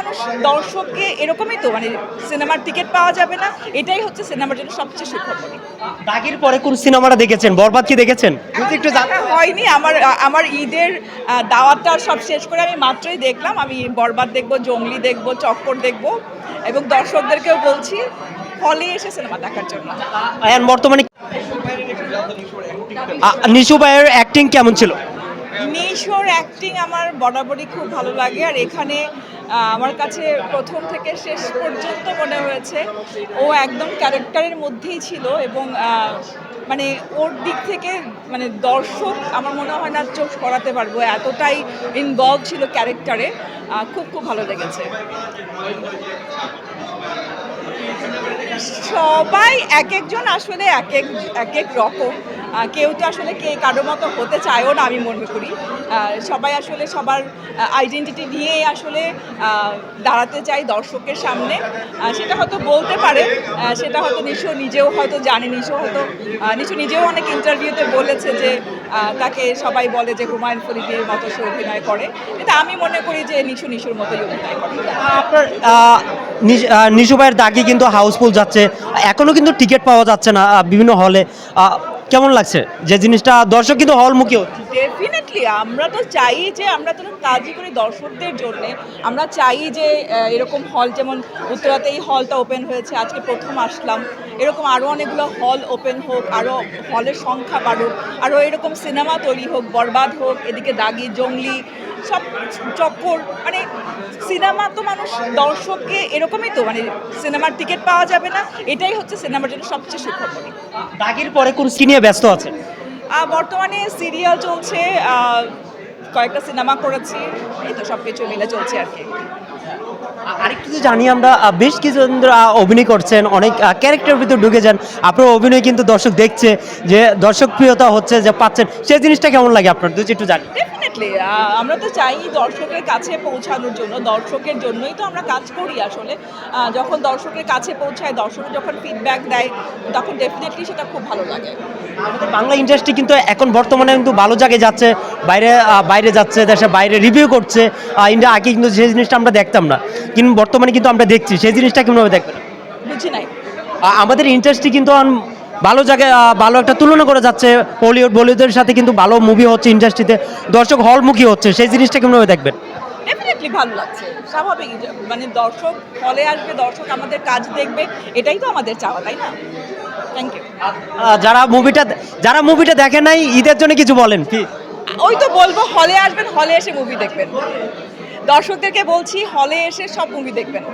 মানুষ দর্শককে এরকমই তো মানে সিনেমার টিকিট পাওয়া যাবে না এটাই হচ্ছে সিনেমার জন্য সবচেয়ে সুখবর। দাগির পরে কোন সিনেমাটা দেখেছেন? বরবাদ কি দেখেছেন? যদি একটু জান- হয়নি আমার আমার ঈদের দাওয়াতটা সব শেষ করে আমি মাত্রই দেখলাম। আমি বরবাদ দেখব জঙ্গলি দেখব চক্কর দেখব এবং দর্শকদেরকেও বলছি হলে এসে সিনেমা দেখার জন্য। বর্তমানে নিশু ভাইয়ের অ্যাক্টিং কেমন ছিল? নিশোর অ্যাক্টিং আমার বরাবরই খুব ভালো লাগে। আর এখানে আমার কাছে প্রথম থেকে শেষ পর্যন্ত মনে হয়েছে। ও একদম ক্যারেক্টারের মধ্যেই ছিল এবং মানে ওর দিক থেকে মানে দর্শক আমার মনে হয় না চোখ সরাতে পারব। এতটাই ইনভলভ ছিল ক্যারেক্টারে। খুব খুব ভালো লেগেছে। সবাই এক একজন আসলে এক এক এক রকম কেউ তো আসলে কে কারও মতো হতে চায়ও না আমি মনে করি। সবাই আসলে সবার আইডেন্টিটি নিয়েই আসলে দাঁড়াতে চাই দর্শকের সামনে। সেটা হয়তো বলতে পারে সেটা হয়তো নিশো নিজেও হয়তো জানে। নিশো হয়তো নিশো নিজেও অনেক ইন্টারভিউতে বলেছে যে তাকে সবাই বলে যে হুমায়ুন ফরিদির মতো সে অভিনয় করে। এটা আমি মনে করি যে নিশু নিশুর মতোই অভিনয় করে। আপনার নিশ- ভাইয়ের দাগি কিন্তু হাউসফুল যাচ্ছে। এখনও কিন্তু টিকিট পাওয়া যাচ্ছে না বিভিন্ন হলে। কেমন লাগছে? যে জিনিসটা দর্শক কিন্তু হলমুখী হচ্ছে ডেফিনেটলি আমরা তো চাই যে আমরা তো কাজই করি দর্শকদের জন্য। আমরা চাই যে এরকম হল যেমন উত্তরাতে এই হলটা ওপেন হয়েছে, আজকে প্রথম আসলাম। এরকম আরও অনেকগুলো হল ওপেন হোক আরও হলের সংখ্যা বাড়ুক আরও এরকম সিনেমা তৈরি হোক, বরবাদ হোক, এদিকে দাগি, জঙ্গলি সব চক্কর মানে সিনেমা তো মানুষ দর্শককে এরকমই তো মানে সিনেমার টিকিট পাওয়া যাবে না এটাই হচ্ছে সিনেমার জন্য সবচেয়ে সুখবর। দাগির পরে কোন নিয়ে ব্যস্ত আছে আহ, বর্তমানে সিরিয়াল চলছে আহ, কয়েকটা সিনেমা করেছি এই তো সব কিছু মিলে চলছে আর কি। আরেকটু যে জানি আমরা বেশ ধরে, আহ, অভিনয় করছেন অনেক ক্যারেক্টার ভিতরে ঢুকে যান আপনার অভিনয় কিন্তু দর্শক দেখছে যে দর্শক প্রিয়তা হচ্ছে যে পাচ্ছেন সেই জিনিসটা কেমন লাগে আপনার? দুই একটু জানি। ডেফিনেটলি আমরা তো চাই দর্শকের কাছে পৌঁছানোর জন্য দর্শকের জন্যই তো আমরা কাজ করি আসলে। যখন দর্শকের কাছে পৌঁছায় দর্শক যখন ফিডব্যাক দেয় তখন ডেফিনেটলি সেটা খুব ভালো লাগে। আমাদের বাংলা ইন্ডাস্ট্রি কিন্তু এখন বর্তমানে কিন্তু ভালো জায়গায় যাচ্ছে বাইরে বাইরে যাচ্ছে দেশে বাইরে রিভিউ করছে ইন্ডিয়া আগে কিন্তু সেই জিনিসটা আমরা দেখতাম না। কিন্তু বর্তমানে কিন্তু আমরা দেখছি সেই জিনিসটা কীভাবে দেখবেন? বুঝি নাই। আমাদের ইন্ডাস্ট্রি কিন্তু ভালো জায়গায় ভালো একটা তুলনা করে যাচ্ছে বলিউড বলিউডের সাথে কিন্তু ভালো মুভি হচ্ছে ইন্ডাস্ট্রিতে দর্শক হলমুখী হচ্ছে সেই জিনিসটা কীভাবে দেখবেন? ডেফিনেটলি ভালো লাগছে স্বাভাবিক মানে দর্শক হলে আসবে দর্শক আমাদের কাজ দেখবে এটাই তো আমাদের চাওয়া তাই না? থ্যাংক ইউ যারা মুভিটা যারা মুভিটা দেখে নাই ঈদের জন্য কিছু বলেন কি? ওই তো বলব হলে আসবেন হলে এসে মুভি দেখবেন। দর্শকদেরকে বলছি হলে এসে সব মুভি দেখবেন।